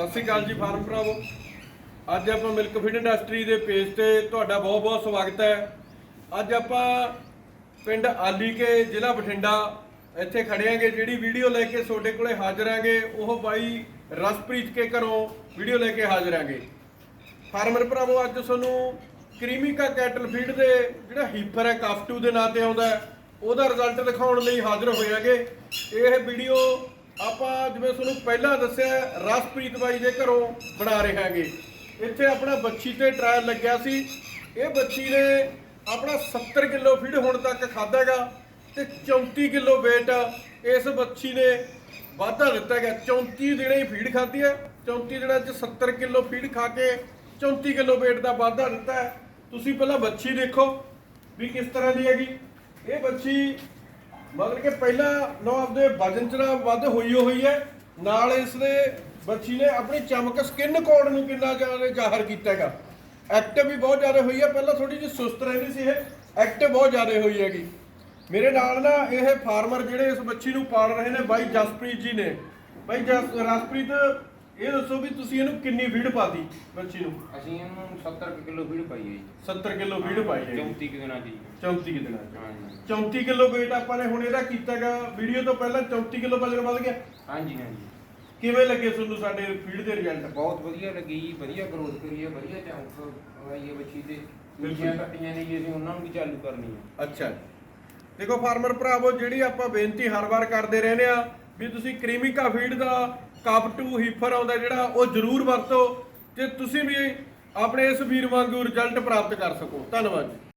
ਸਤਿ ਸ਼੍ਰੀ ਅਕਾਲ ਜੀ ਫਾਰਮ ਭਰਾਵੋ। ਅੱਜ ਆਪਾਂ ਮਿਲਕ ਫੀਡ ਇੰਡਸਟਰੀ ਦੇ ਪੇਜ ਤੇ ਤੁਹਾਡਾ ਬਹੁਤ-ਬਹੁਤ ਸਵਾਗਤ ਹੈ। ਅੱਜ ਆਪਾਂ ਪਿੰਡ ਆਲੀ ਕੇ ਜ਼ਿਲ੍ਹਾ ਬਠਿੰਡਾ ਇੱਥੇ ਖੜੇ ਆਂਗੇ ਜਿਹੜੀ ਵੀਡੀਓ ਲੈ ਕੇ ਤੁਹਾਡੇ ਕੋਲੇ ਹਾਜ਼ਰ ਆਂਗੇ ਉਹ ਬਾਈ ਰਸਪ੍ਰੀਤ ਕੇ ਘਰੋਂ ਵੀਡੀਓ ਲੈ ਕੇ ਹਾਜ਼ਰ ਆਂਗੇ ਫਾਰਮਰ ਭਰਾਵੋ, ਅੱਜ ਤੁਹਾਨੂੰ ਕ੍ਰੀਮਿਕਾ ਕੈਟਲ ਫੀਡ ਦੇ ਜਿਹੜਾ ਹੀਪਰ ਹੈ, ਕਾਫਟੂ ਦੇ ਨਾਂ ਤੇ ਆਉਂਦਾ ਉਹਦਾ ਰਿਜ਼ਲਟ ਦਿਖਾਉਣ ਲਈ ਹਾਜ਼ਰ ਹੋਇਆਗੇ ਇਹ ਵੀਡੀਓ ਆਪਾਂ ਜਿਵੇਂ ਤੁਹਾਨੂੰ ਪਹਿਲਾਂ ਦੱਸਿਆ, ਰਸਪ੍ਰੀਤ ਬਾਈ ਦੇ ਘਰੋਂ ਬਣਾ ਰਹੇ ਹਾਂਗੇ। ਇੱਥੇ ਆਪਣਾ ਬੱਚੀ ਤੇ ਟ੍ਰਾਇਲ ਲੱਗਿਆ ਸੀ। ਇਹ ਬੱਚੀ ਨੇ ਆਪਣਾ 70 ਕਿਲੋ ਫੀਡ ਹੁਣ ਤੱਕ ਖਾਦਾਗਾ ਤੇ 34 ਕਿਲੋ weight ਇਸ ਬੱਚੀ ਨੇ ਵਾਧਾ ਦਿੱਤਾ ਗਿਆ 34 ਦਿਨਾਂ ਹੀ ਫੀਡ ਖਾਧੀ ਹੈ। 34 ਦਿਨਾਂ ਚ 70 ਕਿਲੋ ਫੀਡ ਖਾ ਕੇ 34 ਕਿਲੋ weight ਦਾ ਵਾਧਾ ਦਿੱਤਾ ਤੁਸੀਂ ਪਹਿਲਾਂ ਬੱਚੀ ਦੇਖੋ ਵੀ ਕਿਸ ਤਰ੍ਹਾਂ ਦੀ ਹੈਗੀ। ਇਹ ਬੱਚੀ ਮਤਲਬ ਕਿ ਪਹਿਲਾਂ ਨੋ ਆਪਦੇ ਵਜਨ ਚ ਨਾ ਵੱਧ ਹੋਈ ਓ ਹੋਈ ਹੈ। ਨਾਲ ਇਸ ਦੇ ਬੱਚੀ ਨੇ ਆਪਣੀ ਚਮਕ ਸਕਿਨ ਕੋਡ ਨੂੰ ਕਿੰਨਾ ਜ਼ਿਆਦਾ ਜ਼ਾਹਰ ਕੀਤਾ ਹੈਗਾ। ਐਕਟਿਵ ਵੀ ਬਹੁਤ ਜ਼ਿਆਦਾ ਹੋਈ ਹੈ। ਪਹਿਲਾਂ ਥੋੜੀ ਜਿਹੀ ਸੁਸਤ ਰਹਿੰਦੀ ਸੀ ਇਹ। ਐਕਟਿਵ ਬਹੁਤ ਜ਼ਿਆਦਾ ਹੋਈ ਹੈਗੀ। ਮੇਰੇ ਨਾਲ ਨਾ ਇਹ ਫਾਰਮਰ ਜਿਹੜੇ ਇਸ ਬੱਚੀ ਨੂੰ ਪਾਲ ਰਹੇ ਨੇ ਬਾਈ ਜਸਪ੍ਰੀਤ ਜੀ ਨੇ। ਬਾਈ ਜਸ ਰਸਪ੍ਰੀਤ ਇਹ ਦੱਸੋ ਵੀ ਤੁਸੀਂ ਇਹਨੂੰ ਕਿੰਨੀ ਫੀਡ ਪਾਤੀ ਬੱਚੀ ਨੂੰ? ਅਸੀਂ ਇਹਨੂੰ 70 ਕੁ ਕਿਲੋ ਫੀਡ ਪਾਈ ਹੈ ਜੀ। 70 ਕਿਲੋ ਫੀਡ ਪਾਈ ਹੈ 34 ਕੁ ਦਿਨਾਂ ਦੀ। 34 ਕਿ ਦਿਨਾਂ ਚ ਹਾਂਜੀ 34 ਕਿਲੋ weight ਆਪਾਂ ਨੇ ਹੁਣ ਇਹਦਾ ਕੀਤਾਗਾ ਵੀਡੀਓ ਤੋਂ ਪਹਿਲਾਂ 34 ਕਿਲੋ ਵਜਨ ਵੱਧ ਗਿਆ। ਹਾਂਜੀ ਹਾਂਜੀ ਕਿਵੇਂ ਲੱਗੇ ਤੁਹਾਨੂੰ ਸਾਡੇ ਫੀਡ ਦੇ ਰਿਜ਼ਲਟ ਬਹੁਤ ਵਧੀਆ ਲੱਗੀ ਜੀ ਵਧੀਆ ਗਰੋਥ ਕਰੀ ਹੈ ਵਧੀਆ ਚੌਂਕ ਆਈ ਹੈ ਬੱਚੀ ਤੇ। ਬਿਲਕੁਲ। ਕੱਟੀਆਂ ਨੇ ਜੀ ਅਸੀਂ ਉਹਨਾਂ ਨੂੰ ਵੀ ਚਾਲੂ ਕਰਨੀ ਹੈ। ਅੱਛਾ। ਦੇਖੋ ਫਾਰਮਰ ਭਰਾਵੋ ਜਿਹੜੀ ਆਪਾਂ ਬੇਨਤੀ ਹਰ ਵਾਰ ਕਰਦੇ ਰਹਿੰਦੇ ਆ ਵੀ ਤੁਸੀਂ ਕ੍ਰੀਮਿਕਾ ਫੀਡ ਦਾ ਕਾਪ ਟੂ ਹੀਫਰ ਆਉਂਦਾ ਜਿਹੜਾ, ਉਹ ਜ਼ਰੂਰ ਵਰਤੋ ਤੇ ਤੁਸੀਂ ਵੀ ਆਪਣੇ ਇਸ ਵੀਰ ਵਾਂਗੂ ਰਿਜ਼ਲਟ ਪ੍ਰਾਪਤ ਕਰ ਸਕੋ। ਧੰਨਵਾਦ ਜੀ।